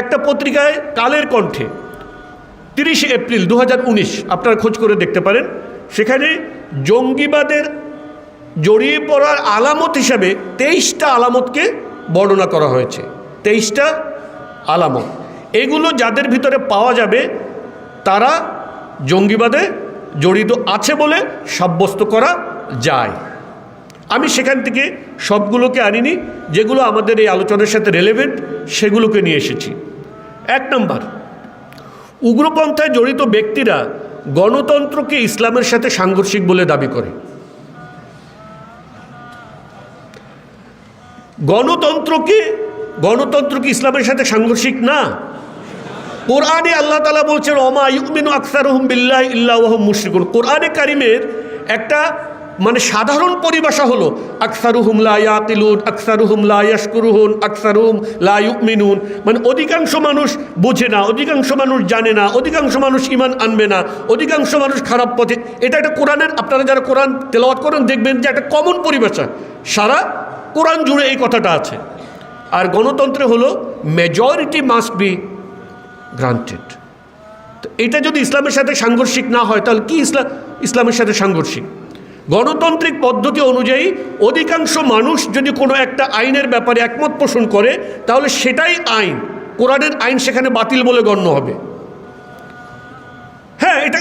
একটা পত্রিকায় কালের কণ্ঠে। তিরিশে এপ্রিল দু হাজার উনিশ, আপনারা খোঁজ করে দেখতে পারেন। সেখানে জঙ্গিবাদের জড়িয়ে পড়ার আলামত হিসাবে তেইশটা আলামতকে বর্ণনা করা হয়েছে। তেইশটা আলামত। এগুলো যাদের ভিতরে পাওয়া যাবে, তারা জঙ্গিবাদে জড়িত আছে বলে সাব্যস্ত করা যায়। আমি সেখান থেকে সবগুলোকে আনিনি, যেগুলো আমাদের এই আলোচনার সাথে রেলেভেন্ট সেগুলোকে নিয়ে এসেছি। এক নম্বর, উগ্রপন্থায় জড়িত ব্যক্তিরা গণতন্ত্রকে ইসলামের সাথে সাংঘর্ষিক বলে দাবি করে। গণতন্ত্রকে গণতন্ত্র কি ইসলামের সাথে সাংঘর্ষিক না। কোরআনে আল্লাহ তালা বলছেন ওমা ইউমিনু আকসার হুম বিল্লাহ ইল্লাহম মুশরিকুন। কোরআনে কারিমের একটা মানে সাধারণ পরিভাষা হলো, আকসারুহুম লা ইয়াকিলুন আকসারুহুম লা ইয়াশকুরুহুন, আকসারুহুম লা ইউমিনুন। মানে অধিকাংশ মানুষ বোঝে না, অধিকাংশ মানুষ জানে না, অধিকাংশ মানুষ ইমান আনবে না, অধিকাংশ মানুষ খারাপ পথে। এটা একটা কোরআনের, আপনারা যারা কোরআন তেলাওয়াত করেন দেখবেন যে একটা কমন পরিভাষা। সারা কোরআন জুড়ে এই কথাটা আছে। আর গণতন্ত্রে হলো মেজরিটি মাস্ট বি গ্রান্টেড তো এটা যদি ইসলামের সাথে সাংঘর্ষিক না হয়, তাহলে কি ইসলাম ইসলামের সাথে সাংঘর্ষিক? গণতান্ত্রিক পদ্ধতি অনুযায়ী অধিকাংশ মানুষ যদি কোনো একটা আইনের ব্যাপারে একমত পোষণ করে, তাহলে সেটাই আইন। কোরআনের আইন সেখানে বাতিল বলে গণ্য হবে। হ্যাঁ এটা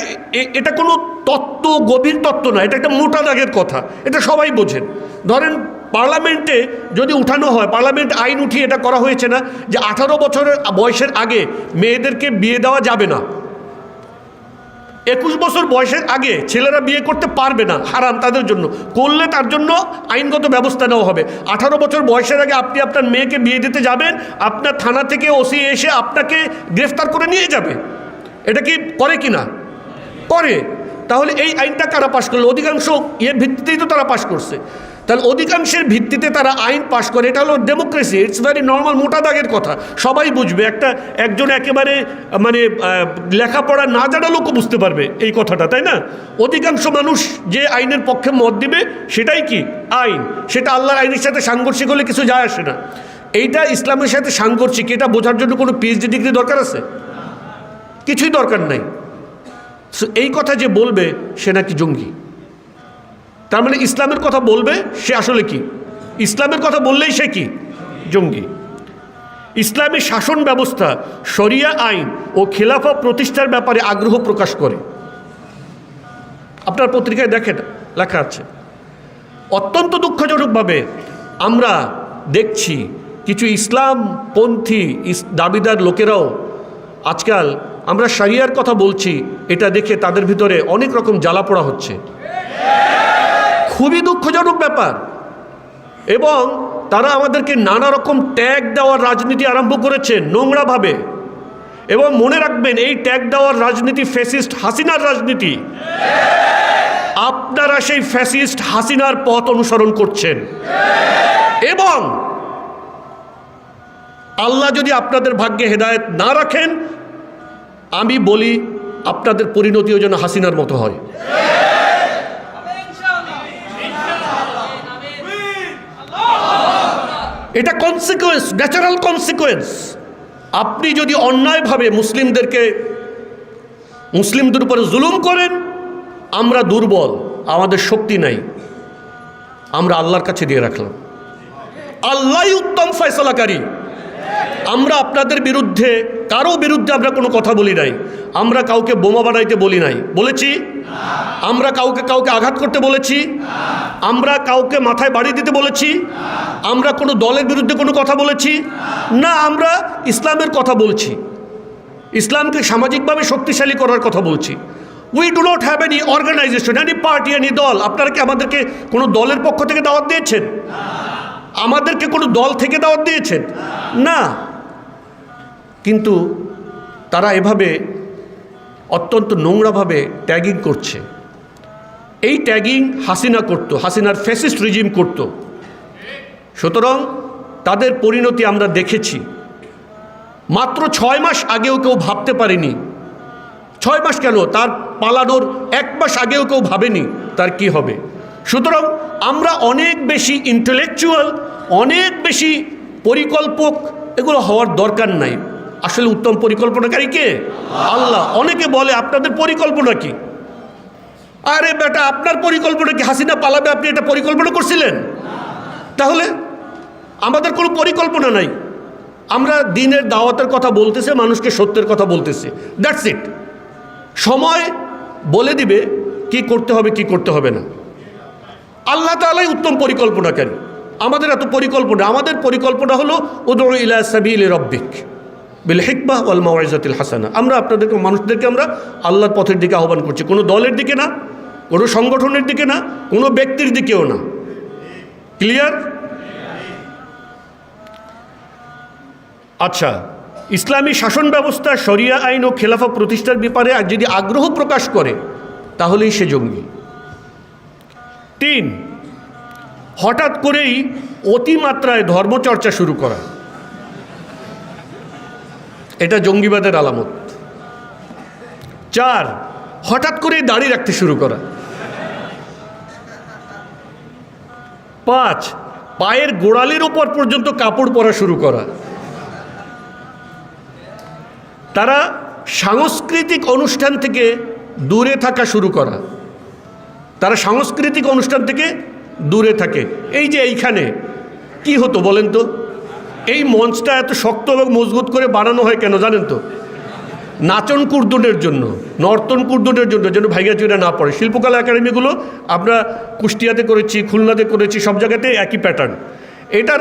এটা কোনো তত্ত্ব, গভীর তত্ত্ব না, এটা একটা মোটা দাগের কথা, এটা সবাই বোঝেন। ধরেন, পার্লামেন্টে যদি উঠানো হয়, পার্লামেন্ট আইন উঠিয়ে এটা করা হয়েছে না যে আঠারো বছরের বয়সের আগে মেয়েদেরকে বিয়ে দেওয়া যাবে না। একুশ বছর বয়সের আগে ছেলেরা বিয়ে করতে পারবে না, হারাম তাদের জন্য। করলে তার জন্য আইনগত ব্যবস্থা নেওয়া হবে। আঠারো বছর বয়সের আগে আপনি আপনার মেয়েকে বিয়ে দিতে যাবেন, আপনার থানা থেকে ওসি এসে আপনাকে গ্রেফতার করে নিয়ে যাবে। এটা কি করে কি না? করে। তাহলে এই আইনটা কারা পাশ করল? অধিকাংশ ইয়ের ভিত্তিতেই তো তারা পাশ করছে। তাহলে অধিকাংশের ভিত্তিতে তারা আইন পাশ করে। এটা হলো ডেমোক্রেসি ইটস ভেরি নর্মাল মোটা দাগের কথা। সবাই বুঝবে, একটা একজন একেবারে মানে লেখাপড়া না জানা লোকও বুঝতে পারবে এই কথাটা, তাই না? অধিকাংশ মানুষ যে আইনের পক্ষে মত দিবে, সেটাই কি? আইন। সেটা আল্লাহর আইনের সাথে সাংঘর্ষিক হলে কিছু যায় আসে না। এইটা ইসলামের সাথে সাংঘর্ষিক। এটা বোঝার জন্য কোনো পিএইচডি ডিগ্রি দরকার আছে? কিছুই দরকার নাই। এই কথা যে বলবে, সে নাকি জঙ্গি। তার মানে ইসলামের কথা বলবে সে আসলে কি? ইসলামের কথা বললেই সে কি? জঙ্গি। ইসলামী শাসন ব্যবস্থা, শরিয়া আইন ও খেলাফা প্রতিষ্ঠার ব্যাপারে আগ্রহ প্রকাশ করে। আপনার পত্রিকায় দেখেন, লেখা আছে, অত্যন্ত দুঃখজনকভাবে আমরা দেখছি কিছু ইসলামপন্থী ইস- দাবিদার লোকেরাও আজকাল আমরা সারিয়ার কথা বলছি, এটা দেখে তাদের ভিতরে অনেক রকম জ্বালা পোড়া হচ্ছে। খুবই দুঃখজনক ব্যাপার। এবং তারা আমাদেরকে নানা রকম ট্যাগ দেওয়ার রাজনীতি আরম্ভ করেছে নোংরাভাবে। এবং মনে রাখবেন, এই ট্যাগ দেওয়ার রাজনীতি ফ্যাসিস্ট হাসিনার রাজনীতি। আপনারা সেই ফ্যাসিস্ট হাসিনার পথ অনুসরণ করছেন। এবং আল্লাহ যদি আপনাদের ভাগ্যে হেদায়েত না রাখেন, আমি বলি, আপনাদের পরিণতিও যেন হাসিনার মতো হয়। এটা কনসিকুয়েন্স ন্যাচারাল কনসিকুয়েন্স আপনি যদি অন্যায়ভাবে মুসলিমদেরকে, মুসলিমদের উপরে জুলুম করেন, আমরা দুর্বল, আমাদের শক্তি নাই। আমরা আল্লাহর কাছে দিয়ে রাখলাম। আল্লাহ উত্তম ফয়সলাকারী। আমরা আপনাদের বিরুদ্ধে, কারও বিরুদ্ধে আমরা কোনো কথা বলি নাই। আমরা কাউকে বোমা বানাইতে বলি নাই। বলেছি? আমরা কাউকে কাউকে আঘাত করতে বলেছি? আমরা কাউকে মাথায় বাড়ি দিতে বলেছি? আমরা কোনো দলের বিরুদ্ধে কোনো কথা বলেছি? না, আমরা ইসলামের কথা বলছি। ইসলামকে সামাজিকভাবে শক্তিশালী করার কথা বলছি। We do not have any organisation any party any দল। আপনারা কি আমাদেরকে কোনো দলের পক্ষ থেকে দাওয়াত দিয়েছেন? আমাদেরকে কোনো দল থেকে দাওয়াত দিয়েছেন? না। কিন্তু তারা এভাবে অত্যন্ত নোংরাভাবে ট্যাগিং করছে। এই ট্যাগিং হাসিনা করত, হাসিনার ফ্যাসিস্ট রিজিম করত। সুতরাং তাদের পরিণতি আমরা দেখেছি। মাত্র ছয় মাস আগেও কেউ ভাবতে পারেনি। ছয় মাস কেন? তার পালানোর এক মাস আগেও কেউ ভাবেনি তার কি হবে। সুতরাং আমরা অনেক বেশি ইন্টেলেকচুয়াল অনেক বেশি পরিকল্পক এগুলো হওয়ার দরকার নাই। আসলে উত্তম পরিকল্পনাকারী কে? আল্লাহ। অনেকে বলে, আপনাদের পরিকল্পনা কি? আরে বেটা, আপনার পরিকল্পনা কি? হাসিনা পালাবে, আপনি এটা পরিকল্পনা করছিলেন? তাহলে আমাদের কোনো পরিকল্পনা নাই। আমরা দিনের দাওয়াতের কথা বলতেছে, মানুষকে সত্যের কথা বলতেছে। দ্যাটস ইট সময় বলে দিবে, কি করতে হবে, কি করতে হবে না। আল্লাহ তালাই উত্তম পরিকল্পনাকারী। আমাদের এত পরিকল্পনা, আমাদের পরিকল্পনা হলো উদর ইলা সাবিল রব্বিক। বিল হিকবাহ ওয়াল মাওয়াইজাতিল হাসানা। আমরা আপনাদেরকে, মানুষদেরকে আমরা আল্লাহর পথের দিকে আহ্বান করছি। কোনো দলের দিকে না, কোনো সংগঠনের দিকে না, কোনো ব্যক্তির দিকেও না। ক্লিয়ার আচ্ছা ইসলামী শাসন ব্যবস্থা, শরিয়া আইন ও খেলাফা প্রতিষ্ঠার ব্যাপারে আর যদি আগ্রহ প্রকাশ করে, তাহলেই সে জঙ্গি। তিন, হঠাৎ করেই অতিমাত্রায় ধর্মচর্চা শুরু করা। এটা জঙ্গিবাদের আলামত। চার, হঠাৎ করেই দাড়ি রাখতে শুরু করা। পাঁচ, পায়ের গোড়ালির ওপর পর্যন্ত কাপড় পরা শুরু করা। তারা সাংস্কৃতিক অনুষ্ঠান থেকে দূরে থাকা শুরু করা। তারা সাংস্কৃতিক অনুষ্ঠান থেকে দূরে থাকে। এই যে এইখানে, কি হতো বলেন তো? এই মঞ্চটা এত শক্ত এবং মজবুত করে বানানো হয় কেন জানেন তো? নাচন কুর্দনের জন্য, নর্তন কুর্দনের জন্য, যেন ভাইগা চুরা না পড়ে। শিল্পকলা একাডেমিগুলো আমরা কুষ্টিয়াতে করেছি, খুলনাতে করেছি, সব জায়গাতে একই প্যাটার্ন এটার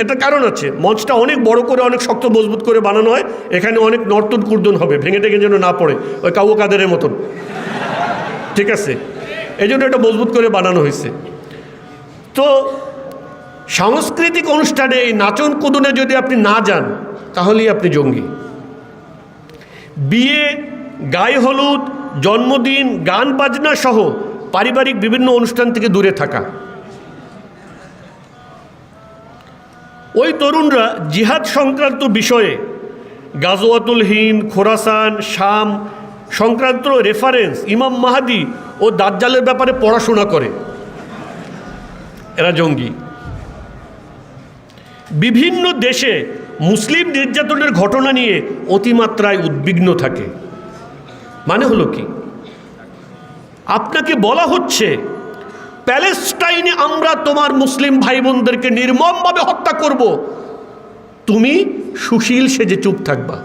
এটার কারণ আছে, মঞ্চটা অনেক বড় করে, অনেক শক্ত, মজবুত করে বানানো হয়, এখানে অনেক নর্তন কুর্দন হবে, ভেঙে টেঙে যেন না পড়ে, ওই কাউ কাদের মতন। ঠিক আছে? এই জন্য এটা মজবুত করে বানানো হয়েছে। তো সাংস্কৃতিক অনুষ্ঠানে এই নাচন কুদনে যদি আপনি না যান, তাহলেই আপনি জঙ্গি। বিয়ে, গায়ে হলুদ, জন্মদিন, গান বাজনা সহ পারিবারিক বিভিন্ন অনুষ্ঠান থেকে দূরে থাকা। ওই তরুণরা জিহাদ সংক্রান্ত বিষয়ে গাজওয়াতুল হিন্দ, খোরাসান, শাম সংক্রান্ত রেফারেন্স ইমাম মাহাদি ও দাজ্জালের ব্যাপারে পড়াশোনা করে। এরা জঙ্গি। বিভিন্ন দেশে মুসলিম নির্যাতনের ঘটনা নিয়ে অতিমাত্রায় উদ্বিগ্ন থাকে। মানে হলো কি? আপনাকে বলা হচ্ছে, প্যালেস্টাইনে আমরা তোমার মুসলিম ভাই বোনদেরকে নির্মমভাবে হত্যা করব। তুমি সুশীল সেজে চুপ থাকবা।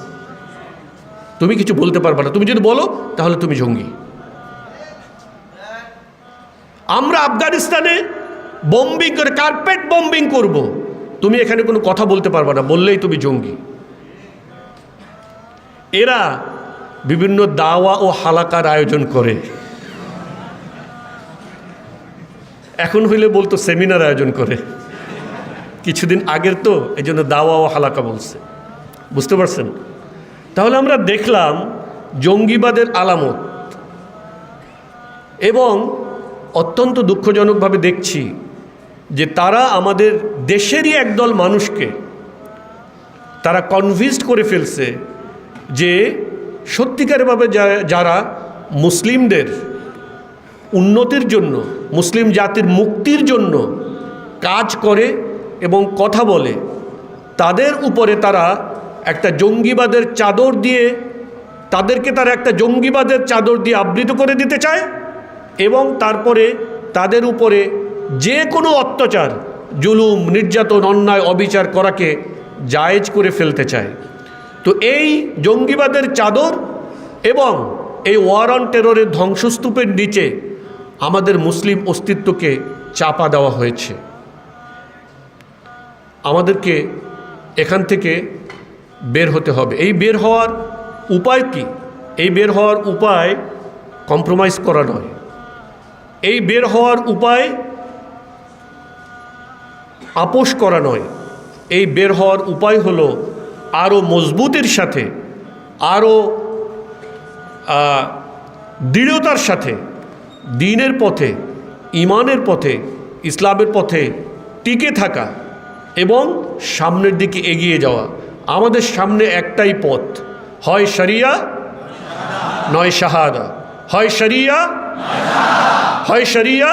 তুমি কিছু বলতে পারবা না। তুমি যদি বলো, তাহলে তুমি জঙ্গি। আমরা আফগানিস্তানে বম্বিং করে কার্পেট বম্বিং করব। তুমি এখানে কোনো কথা বলতে পারবে না, বললেই তুমি জঙ্গি। এরা বিভিন্ন দাওয়া ও হালাকার আয়োজন করে। এখন হইলে বলতো সেমিনার আয়োজন করে। কিছুদিন আগের তো এই জন্য দাওয়া ও হালাকা বলছে। বুঝতে পারছেন? তাহলে আমরা দেখলাম জঙ্গিবাদের আলামত। এবং অত্যন্ত দুঃখজনকভাবে দেখছি যে তারা আমাদের দেশেরই একদল মানুষকে তারা কনভিন্সড করে ফেলছে যে সত্যিকারভাবে যারা মুসলিমদের উন্নতির জন্য, মুসলিম জাতির মুক্তির জন্য কাজ করে এবং কথা বলে, তাদের উপরে তারা একটা জঙ্গিবাদের চাদর দিয়ে, তাদেরকে তারা একটা জঙ্গিবাদের চাদর দিয়ে আবৃত করে দিতে চায় এবং তারপরে তাদের উপরে যে কোনো অত্যাচার, জুলুম, নির্যাতন, অন্যায়, অবিচার করাকে জায়েজ করে ফেলতে চায়। তো এই জঙ্গিবাদের চাদর এবং এই ওয়ার অন টেররের ধ্বংসস্তূপের নিচে আমাদের মুসলিম অস্তিত্বকে চাপা দেওয়া হয়েছে। আমাদেরকে এখান থেকে বের হতে হবে। এই বের হওয়ার উপায় কি? এই বের হওয়ার উপায় কম্প্রোমাইজ করা নয়। এই বের হওয়ার উপায় আপোষ করা নয়। এই বের হওয়ার উপায় হলো আরও মজবুতের সাথে, আরও দৃঢ়তার সাথে, দিনের পথে, ইমানের পথে, ইসলামের পথে টিকে থাকা এবং সামনের দিকে এগিয়ে যাওয়া। আমাদের সামনে একটাই পথ, হয় শরিয়া, নয় শাহাদা। হয় শরিয়া হয় শরিয়া